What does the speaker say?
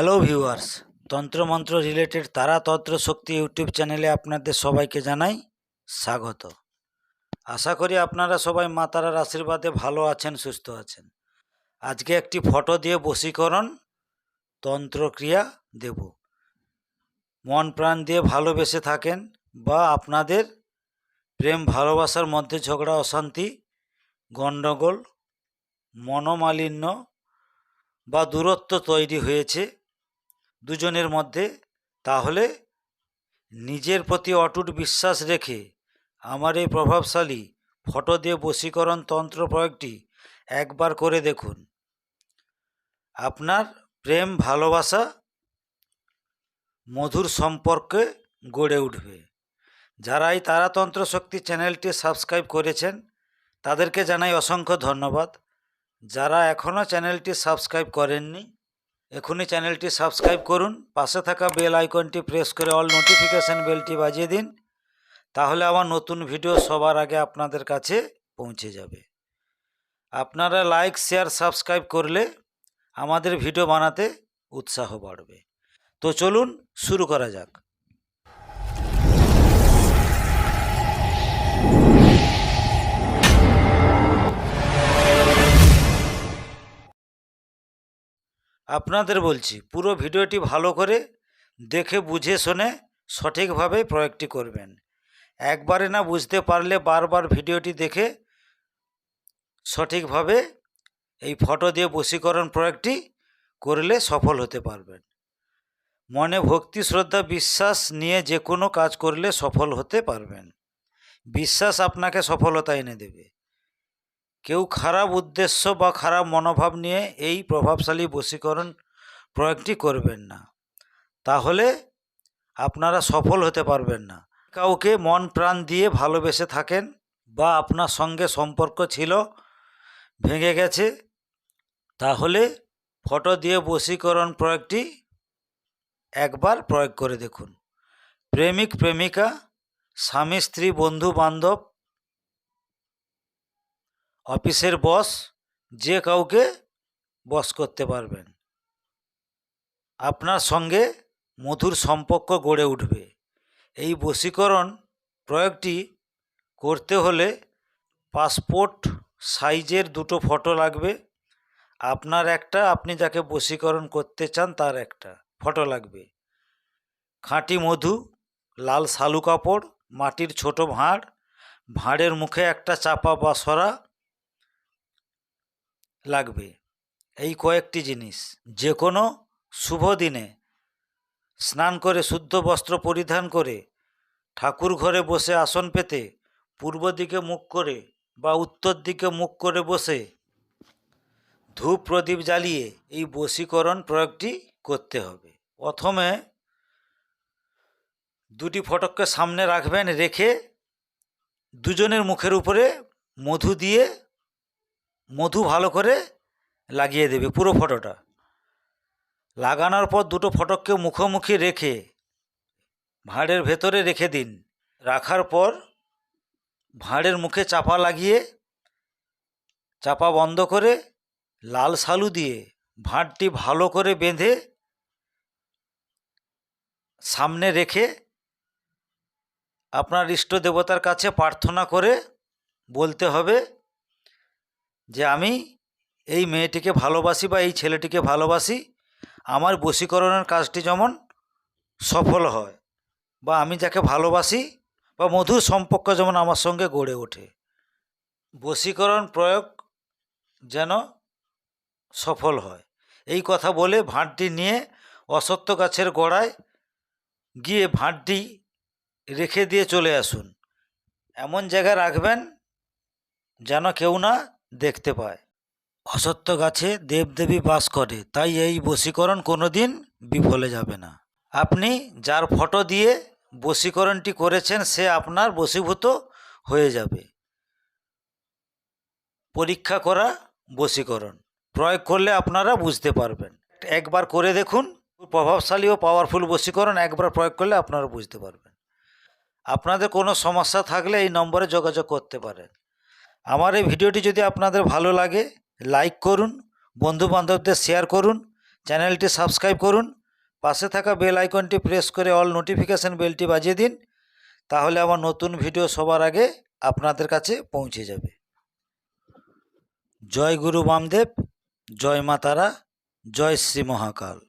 Hello viewers তন্ত্রমন্ত্র related তারাতন্ত্র শক্তি ইউটিউব চ্যানেলে আপনাদের সবাইকে জানাই স্বাগত। আশা করি আপনারা সবাই মা তারার আশীর্বাদে ভালো আছেন, সুস্থ আছেন। আজকে একটি ফটো দিয়ে বশীকরণ তন্ত্রক্রিয়া দেব। মন প্রাণ দিয়ে ভালোবেসে থাকেন বা আপনাদের প্রেম ভালোবাসার মধ্যে ঝগড়া, অশান্তি গণ্ডগোল মনোমালিন্য বা দূরত্ব তৈরি হয়েছে দুজনের মধ্যে, তাহলে নিজের প্রতি অটুট বিশ্বাস রেখে আমার এই প্রভাবশালী ফটো দিয়ে বশীকরণ তন্ত্র প্রয়োগটি একবার করে দেখুন। আপনার প্রেম, ভালোবাসা, মধুর সম্পর্কে গড়ে উঠবে। যারা এই তারাতন্ত্র শক্তি চ্যানেলটি সাবস্ক্রাইব করেছেন, তাদেরকে জানাই অসংখ্য ধন্যবাদ। যারা এখনও চ্যানেলটি সাবস্ক্রাইব করেননি এখনই চ্যানেলটি সাবস্ক্রাইব করুন, পাশে থাকা বেল আইকনটি প্রেস করে অল নোটিফিকেশান বেলটি বাজিয়ে দিন, তাহলে আমার নতুন ভিডিও সবার আগে আপনাদের কাছে পৌঁছে যাবে। আপনারা লাইক, শেয়ার, সাবস্ক্রাইব করলে আমাদের ভিডিও বানাতে উৎসাহ বাড়বে। তো চলুন শুরু করা যাক। আপনাদের বলছি, পুরো ভিডিওটি ভালো করে দেখে বুঝে শুনে সঠিকভাবে প্রয়োগটি করবেন। একবারে না বুঝতে পারলে বারবার ভিডিওটি দেখে সঠিকভাবে এই ফটো দিয়ে বশীকরণ প্রয়োগটি করলে সফল হতে পারবেন। মনে ভক্তি, শ্রদ্ধা, বিশ্বাস নিয়ে যে কোনো কাজ করলে সফল হতে পারবেন। বিশ্বাস আপনাকে সফলতা এনে দেবে। কেউ খারাপ উদ্দেশ্য বা খারাপ মনোভাব নিয়ে এই প্রভাবশালী বশীকরণ প্রয়োগটি করবেন না। তাহলে আপনারা সফল হতে পারবেন না। কাউকে মন প্রাণ দিয়ে ভালোবেসে থাকেন বা আপনার সঙ্গে সম্পর্ক ছিল, ভেঙে গেছে, তাহলে ফটো দিয়ে বশীকরণ প্রয়োগটি একবার প্রয়োগ করে দেখুন। প্রেমিক, প্রেমিকা, স্বামী, স্ত্রী বন্ধু বান্ধব অফিসের বস যে কাউকে বস করতে পারবেন। আপনার সঙ্গে মধুর সম্পর্ক গড়ে উঠবে। এই বশীকরণ প্রয়োগটি করতে হলে পাসপোর্ট সাইজের দুটো ফটো লাগবে। আপনার একটা, আপনি যাকে বশীকরণ করতে চান তার একটা ফটো লাগবে। খাঁটি মধু, লাল শালু কাপড়, মাটির ছোট ভাঁড়, ভাঁড়ের মুখে একটা চাপা বা সরা লাগবে। এই কয়েকটি জিনিস। যে কোনো শুভ দিনে স্নান করে শুদ্ধ বস্ত্র পরিধান করে ঠাকুর ঘরে বসে আসন পেতে, পূর্ব দিকে মুখ করে বা উত্তর দিকে মুখ করে বসে ধূপ প্রদীপ জ্বালিয়ে এই বশীকরণ প্রয়োগটি করতে হবে। প্রথমে দুটি ফটককে সামনে রাখবেন, রেখে দুজনের মুখের উপরে মধু দিয়ে মধু ভালো করে লাগিয়ে দেবে পুরো ফটোটা। লাগানোর পর দুটো ফটককে মুখোমুখি রেখে, ভাঁড়ের ভেতরে রেখে দিন। রাখার পর ভাঁড়ের মুখে চাপা লাগিয়ে, চাপা বন্ধ করে লাল শালু দিয়ে ভাঁড়টি ভালো করে বেঁধে সামনে রেখে আপনার ইষ্ট দেবতার কাছে প্রার্থনা করে বলতে হবে যে আমি এই মেয়েটিকে ভালোবাসি বা এই ছেলেটিকে ভালোবাসি, আমার বশীকরণের কাজটি যেমন সফল হয় বা আমি যাকে ভালোবাসি বা মধুর সম্পর্ক যেমন আমার সঙ্গে গড়ে ওঠে, বশীকরণ প্রয়োগ যেন সফল হয়। এই কথা বলে ভাঁটটি নিয়ে অসত্য গাছের গোড়ায় গিয়ে ভাঁটটি রেখে দিয়ে চলে আসুন। এমন জায়গায় রাখবেন যেন কেউ না দেখতে পায়। অসত্য গাছে দেবদেবী বাস করে, তাই এই বশীকরণ কোনো দিন বিফলে যাবে না। আপনি যার ফটো দিয়ে বশীকরণটি করেছেন, সে আপনার বশীভূত হয়ে যাবে। পরীক্ষা করা বশীকরণ। প্রয়োগ করলে আপনারা বুঝতে পারবেন। একবার করে দেখুন, প্রভাবশালী ও পাওয়ারফুল বশীকরণ একবার প্রয়োগ করলে আপনারা বুঝতে পারবেন। আপনাদের কোনো সমস্যা থাকলে এই নম্বরে যোগাযোগ করতে পারেন। আমার এই ভিডিওটি যদি আপনাদের ভালো লাগে লাইক করুন বন্ধু বান্ধবদের শেয়ার করুন, চ্যানেলটি সাবস্ক্রাইব করুন, পাশে থাকা বেল আইকনটি প্রেস করে অল নোটিফিকেশান বেলটি বাজিয়ে দিন, তাহলে আমার নতুন ভিডিও সবার আগে আপনাদের কাছে পৌঁছে যাবে। জয় গুরু বামদেব, জয় মা তারা, জয় শ্রী মহাকাল।